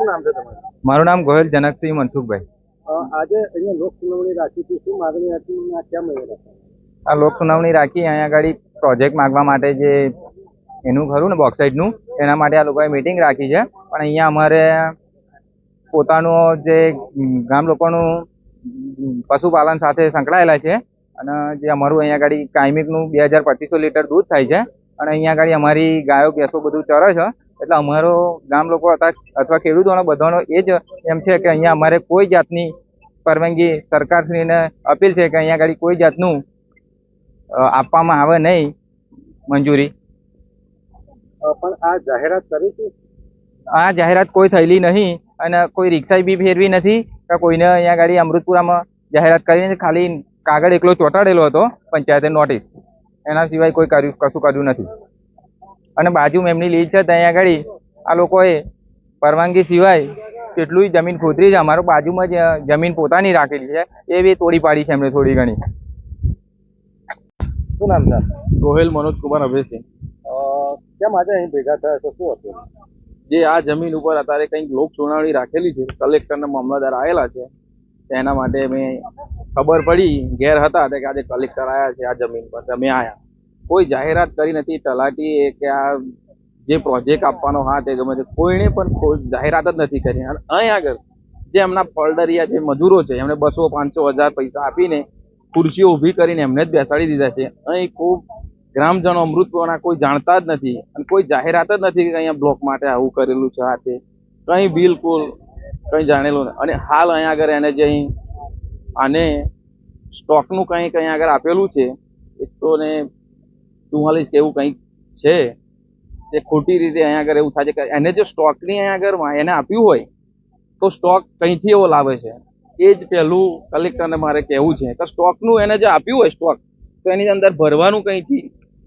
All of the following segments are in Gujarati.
શું નામ છે તમારું? મારું નામ ગોહિલ જનકસિંહ મનસુખભાઈ. આજે અહીંયા લોક સુનાવણી રાખી હતી શું માગણી હતી આ કેમ રાખી આ લોક સુનાવણી રાખી અહીંયા આગળ પ્રોજેક્ટ માંગવા માટે જે એનું ખરું ને બોક્સાઇડનું એના માટે આ લોકોએ મિટિંગ રાખી છે. પણ અહીંયા અમારે પોતાનું જે ગામ લોકોનું પશુપાલન સાથે સંકળાયેલા છે અને જે અમારું અહીંયા આગળ કાયમિકનું બે હજાર પચીસો લીટર દૂધ થાય છે. અને અહીંયા આગળ અમારી ગાયો ભેંસો બધું ચરે છે. એટલે અમારો ગામ લોકો હતા અથવા ખેડૂતોનો બધાનો એ જ એમ છે કે અહીંયા અમારે કોઈ જાતની પરવાનગી સરકારશ્રીને અપીલ છે કે અહીંયા આગળ કોઈ જાતનું આપવામાં આવે નહીં મંજૂરી. પણ આ જાહેરાત કરી હતી આ જાહેરાત કોઈ થયેલી નહીં અને કોઈ રિક્ષા બી ફેરવી નથી કે કોઈને અહીંયા આગળ અમૃતપુરામાં જાહેરાત કરીને ખાલી કાગળ એકલો ચોંટાડેલો હતો પંચાયતે નોટિસ. એના સિવાય કોઈ કર્યું કશું કર્યું નથી. અને બાજુમાં એમની લીજ છે ત્યાં આગળ આ લોકોએ પરવાનગી સિવાય કેટલું જમીન ખોતરી છે. અમારું બાજુમાં જ જમીન પોતાની રાખેલી છે. એ બી તોડી પાડી છે એમને થોડી ઘણી. શું નામ છે? ગોહેલ મનોજ કુમાર અભયસિંહ. અ, કેમ આજે અહીં ભેગા થયા છો? શું હતું? જે આ જમીન ઉપર અત્યારે કંઈક લોક સુનાવણી રાખેલી છે કલેક્ટરના મામલતદાર આવેલા છે તેના માટે મેં ખબર પડી ઘેર હતા કે આજે કલેક્ટર આવ્યા છે આ જમીન પર તમે આયા. કોઈ જાહેરાત કરી નથી, તલાટી કે આ જે પ્રોજેક્ટ આપવાનો હા તે ગમે તે, કોઈને પણ કોઈ જાહેરાત જ નથી કરી. અને અહીં આગળ જે એમના ફળદરિયા જે મજૂરો છે, એમને બસો, પાંચસો, હજાર પૈસા આપીને ખુરશીઓ ઊભી કરીને એમને જ બેસાડી દીધા છે. અહીં ખૂબ ગ્રામજનો અમૃતપુરના કોઈ જાણતા જ નથી અને કોઈ જાહેરાત જ નથી કે અહીંયા બ્લોક માટે આવું કરેલું છે, આ તે. કંઈ બિલકુલ કંઈ જાણેલું નથી. અને હાલ અહીંયા આગળ એને જે અહીં આને સ્ટોકનું કંઈક અહીંયા આગળ આપેલું છે એકસો ને ચુમ્માલીસ કે એવું કંઈક છે, તે ખોટી રીતે અહીંયા આગળ એવું થાય છે કે એને જો સ્ટોકની અહીંયા આગળ એને આપ્યું હોય, તો સ્ટોક કંઈથી એવો લાવે છે? એ જ પહેલું કલેક્ટરને મારે કહેવું છે કે સ્ટોકનું એને જે આપ્યું હોય સ્ટોક, તો એની અંદર ભરવાનું કંઈથી?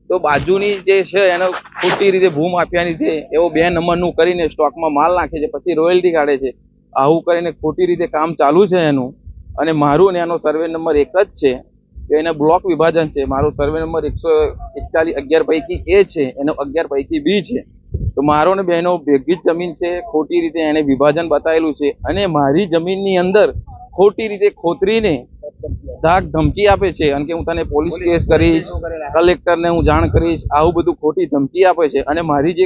તો બાજુની જે છે એને ખોટી રીતે ભૂમ આપ્યા રીતે એવો બે નંબરનું કરીને સ્ટોકમાં માલ નાખે છે, પછી રોયલ્ટી કાઢે છે, આવું કરીને ખોટી રીતે કામ ચાલુ છે એનું, અને મારું ને એનો સર્વે નંબર એક જ છે. કે એને બ્લોક વિભાજન છે મારો સર્વે નંબર એકસો એકતાલીસ અગિયાર પૈકી એ છે એનો અગિયાર પૈકી બી છે. તો મારો ને બહેનો ભેગી જ જમીન છે ખોટી રીતે એને વિભાજન બતાવેલું છે અને મારી જમીનની અંદર ખોટી રીતે ખોતરીને ધાક ધમકી આપે છે. અને કે હું તને પોલીસ કેસ કરીશ કલેક્ટરને હું જાણ કરીશ આવું બધું ખોટી ધમકી આપે છે. અને મારી જે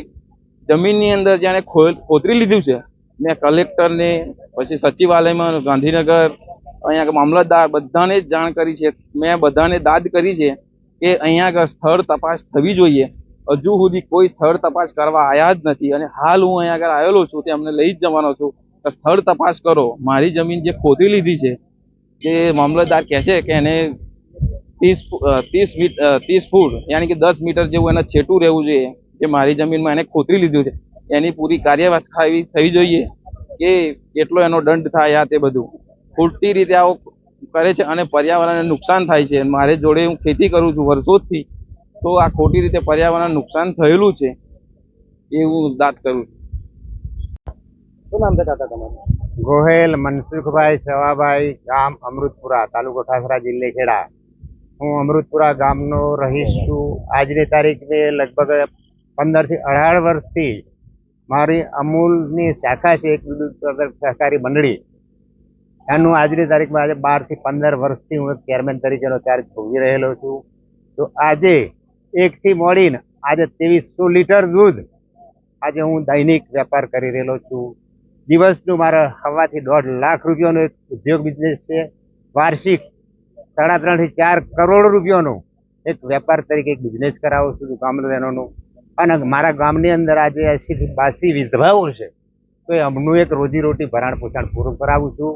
જમીનની અંદર જેને ખોતરી લીધું છે મેં કલેક્ટરને પછી સચિવાલયમાં ગાંધીનગર અહીંયા મામલતદાર બધાને જ જાણ કરી છે. મેં બધાને દાદ કરી છે કે અહીંયા આગળ સ્થળ તપાસ થવી જોઈએ. હજુ સુધી કોઈ સ્થળ તપાસ કરવા આવ્યા જ નથી અને હાલ હું અહીંયા આગળ આવેલો છું તે અમને લઈ જ જવાનો છું. તો સ્થળ તપાસ કરો. મારી જમીન જે ખોદી લીધી છે કે મામલતદાર કહે છે કે એને ત્રીસ ત્રીસ મીટ ત્રીસ ફૂટ યાની કે દસ મીટર જેવું એને છેટું રહેવું જોઈએ. જે મારી જમીનમાં એને ખોતરી લીધું છે. એની પૂરી કાર્યવાહી થવી જોઈએ કે કેટલો એનો દંડ થાય આ તે બધું. ખોટી રીતે આવો કરે છે અને પર્યાવરણને નુકસાન થાય છે. મારે જોડે હું ખેતી કરું છું વર્ષોથી તો આ ખોટી રીતે પર્યાવરણ નુકસાન થયેલું છે એ હું દાદ કરું છું. શું નામ છે કાકા તમારું? ગોહેલ મનસુખભાઈ સવાભાઈ ગામ અમૃતપુરા તાલુકો ઠાસરા જિલ્લે ખેડા. હું અમૃતપુરા ગામનો રહીશ છું. આજની તારીખે લગભગ પંદરથી અઢાર વર્ષથી મારી અમૂલની શાખા છે એક દૂધ સહકારી મંડળી. એનું આજની તારીખમાં આજે બારથી પંદર વર્ષથી હું ચેરમેન તરીકેનો ચાર્જ ભોગવી રહેલો છું. તો આજે એકથી મળીને આજે ત્રેવીસો લીટર દૂધ આજે હું દૈનિક વેપાર કરી રહેલો છું. દિવસનું મારા હવાથી દોઢ લાખ રૂપિયાનો એક ઉદ્યોગ બિઝનેસ છે. વાર્ષિક સાડા ત્રણથી ચાર કરોડ રૂપિયાનો એક વેપાર તરીકે એક બિઝનેસ કરાવું છું ગામનો અને મારા ગામની અંદર આજે એસીથી બાસી વિધવાઓ છે. તો એ અમનું એક રોજીરોટી ભરાણ પોષણ પૂરું કરાવું છું.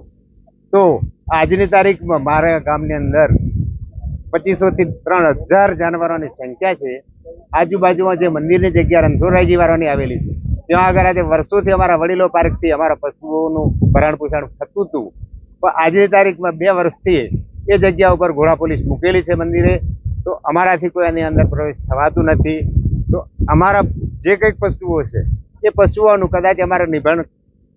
તો આજની તારીખમાં મારા ગામની અંદર પચીસોથી ત્રણ હજાર જાનવરોની સંખ્યા છે. આજુબાજુમાં જે મંદિરની જગ્યા રણછોડરાયજી વાળાની આવેલી છે. ત્યાં આગળ આજે વર્ષોથી અમારા વડીલો પાર્કથી અમારા પશુઓનું ભરણ પોષણ થતું હતું. પણ આજની તારીખમાં બે વર્ષથી એ જગ્યા ઉપર ઘોડા પોલીસ મૂકેલી છે મંદિરે. તો અમારાથી કોઈ એની અંદર પ્રવેશ થવાતું નથી. તો અમારા જે કંઈક પશુઓ છે, એ પશુઓનું કદાચ અમારે નિભણ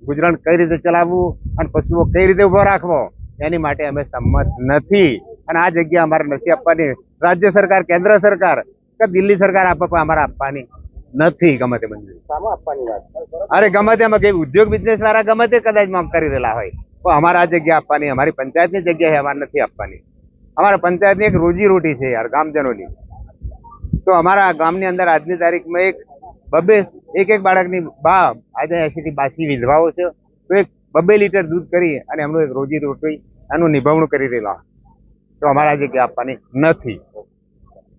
ગુજરાન કઈ રીતે ચલાવવું અને પશુઓ કઈ રીતે ઊભો રાખવો એની માટે અમે સંમત નથી. અને આ જગ્યા અમારે નથી આપવાની. રાજ્ય સરકાર કેન્દ્ર સરકાર કે દિલ્હી સરકાર આપવા પણ અમારે આપવાની નથી ગમે તે મંજૂરી. અરે ગમે તેમાં કે ઉદ્યોગ બિઝનેસ વાળા ગમે તે કદાચમાં કરી રહેલા હોય. પણ અમારે આ જગ્યા આપવાની અમારી પંચાયતની જગ્યા અમારે નથી આપવાની. અમારા પંચાયતની એક રોજી રોટી છે યાર ગામજનોની. તો અમારા ગામની અંદર આજની તારીખમાં એક બબે, એક એક બાળકની બા આજે એસી થી બાસી વિધવાઓ છે. તો એક બબે લીટર દૂધ કરી અને એમનું એક રોજી રોટી એનું નિભાવણું કરી રહેલા. તો અમારે જગ્યા આપવાની નથી.